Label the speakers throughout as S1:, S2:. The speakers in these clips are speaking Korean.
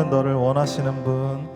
S1: 하나님은 너를 원하시는 분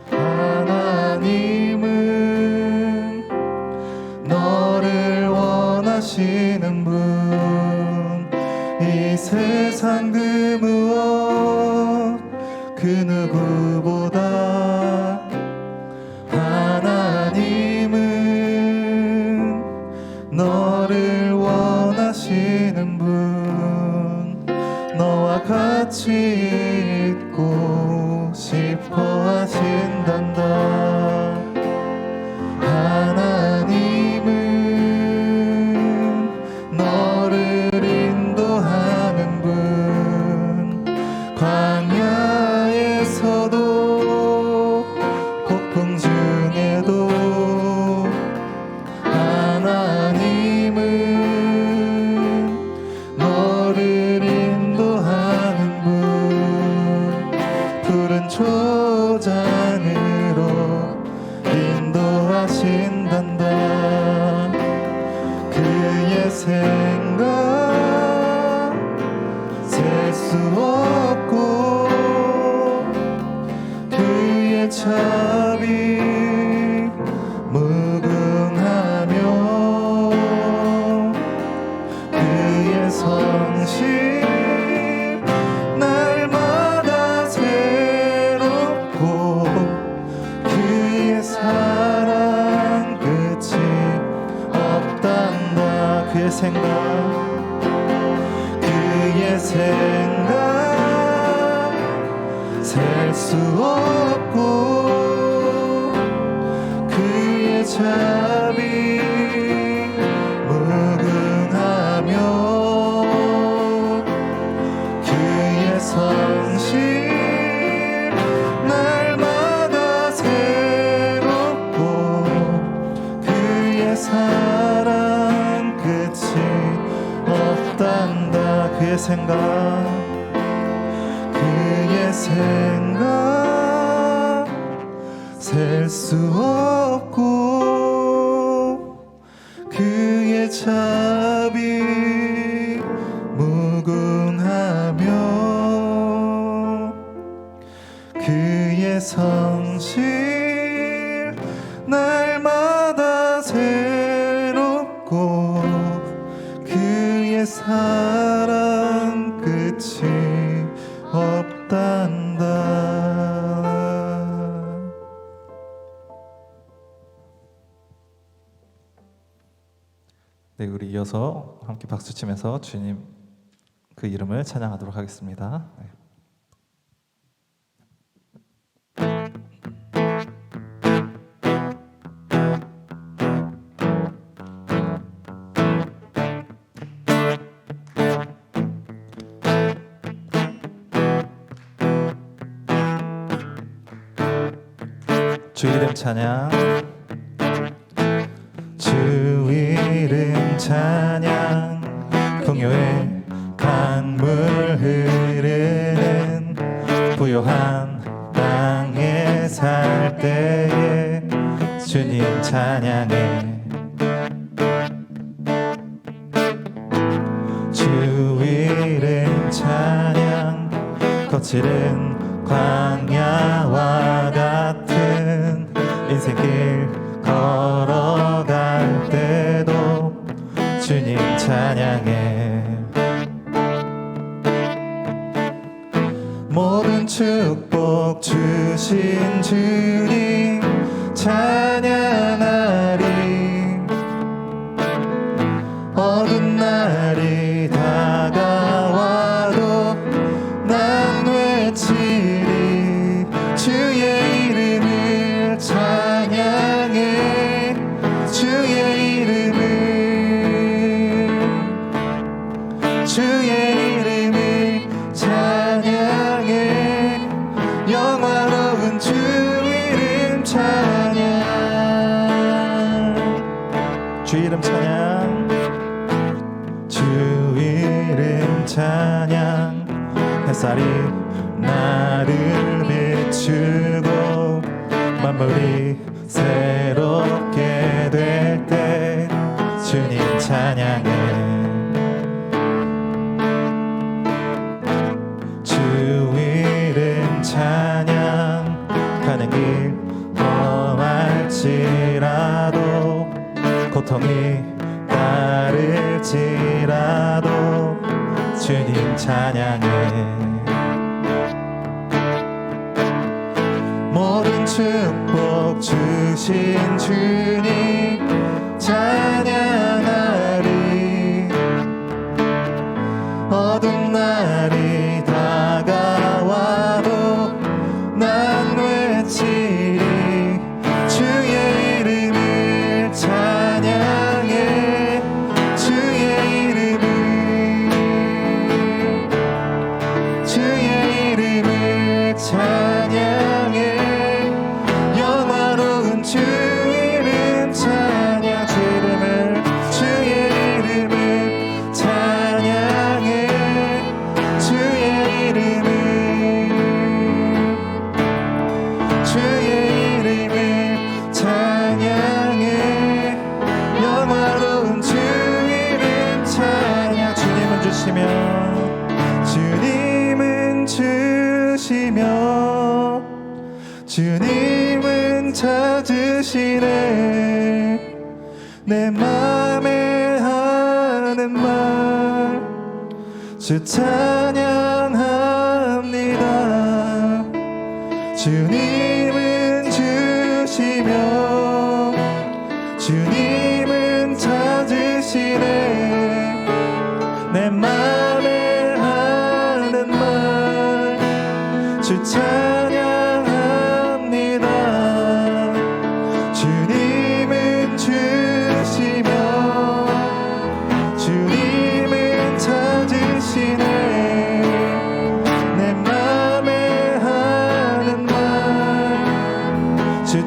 S1: time. 생각 생각 그의 생각 셀 수 없고 그의 자비 무궁하며 그의 성실 날마다 새롭고 그의 사랑 이어서 함께 박수 치면서 주님 그 이름을 찬양하도록 하겠습니다. 네. 주 이름 찬양 찬양. 풍요의 강물 흐르는 부요한 땅에 살 때에 주님 찬양해. 주 이름 찬양. 거칠은 광야와 주신 주님 찬양하 주 이름 찬양. 주 이름 찬양. 주 이름 찬양. 햇살이 나를 비추고 만물이 가는 길 험할지라도 고통이 따를지라도 주님 찬양해. 모든 축복 주신 주님 찬양하리. 어두운 날 주의 이름을 찬양해. 영화로운 주 이름 찬양. 주님은 주시며 주님은 주시며 주님은 찾으시네. 내 맘에 하는 말주 찬양 말주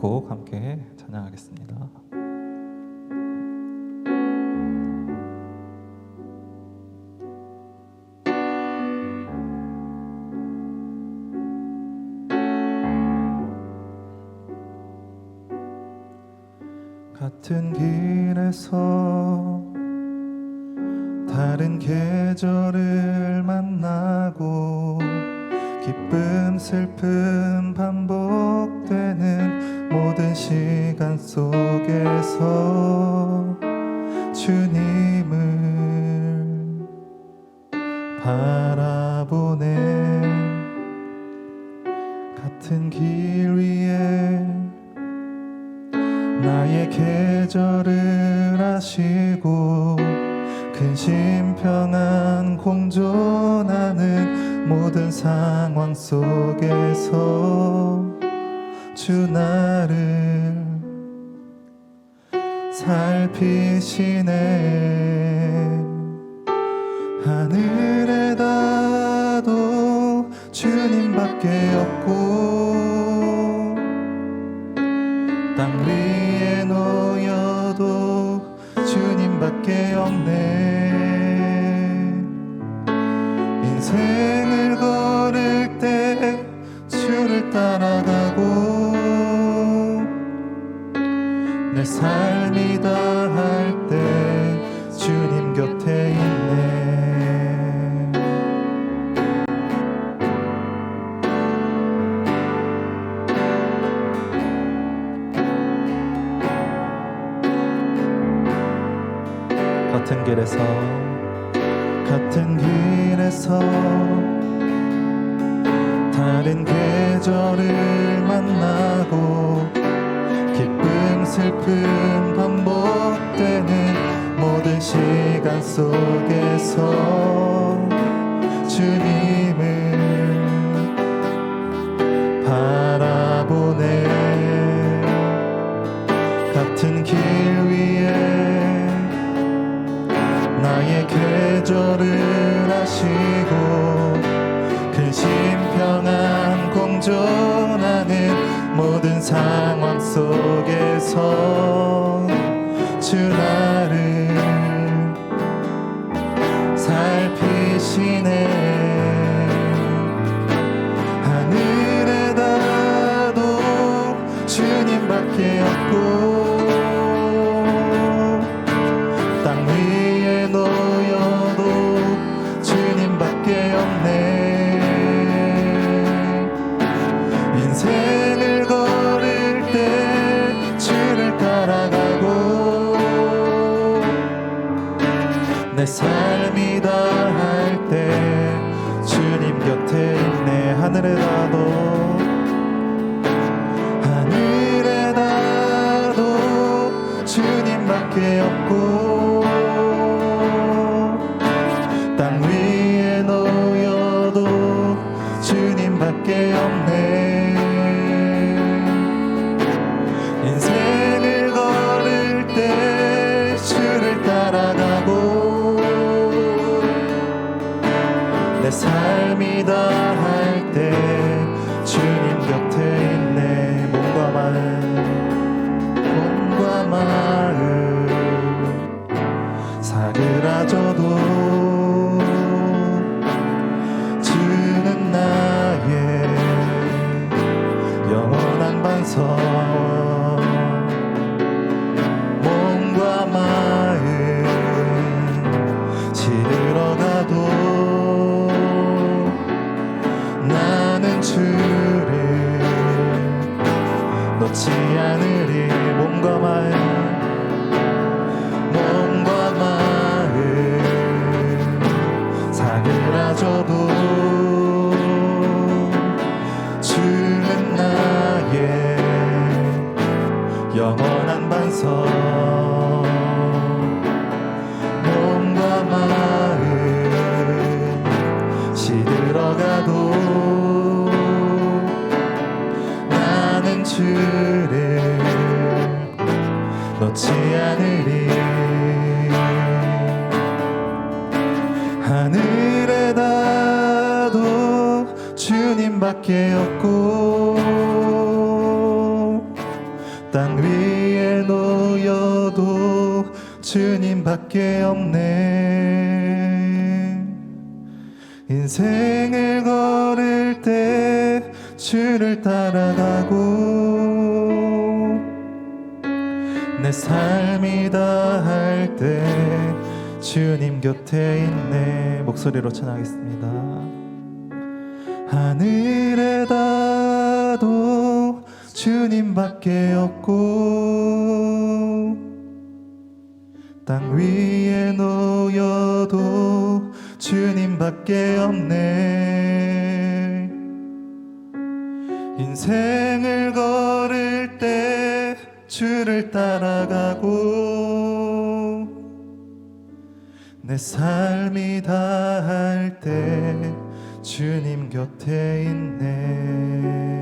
S1: 곡 함께 찬양하겠습니다. 같은 길에서 속에서 주님을 바라 살피시네. 내 삶이다. 슬픔 반복되는 모든 시간 속에서 주님을 바라보네. 같은 길 위에 나의 계절을 아시는 상황 속에서 주나 내 삶이다. 삶이다. 몸과 마을 시들 어 가도 많은줄을 놓지 않으리. 하늘에 닿도 주님밖에 없고 주님밖에 없네. 인생을 걸을 때 주를 따라가고 내 삶이 다 할 때 주님 곁에 있네. 목소리로 찬양하겠습니다. 하늘에 닿아도 주님밖에 없고 땅 위에 놓여도 주님밖에 없네. 인생을 걸을 때 주를 따라가고 내 삶이 다 할 때 주님 곁에 있네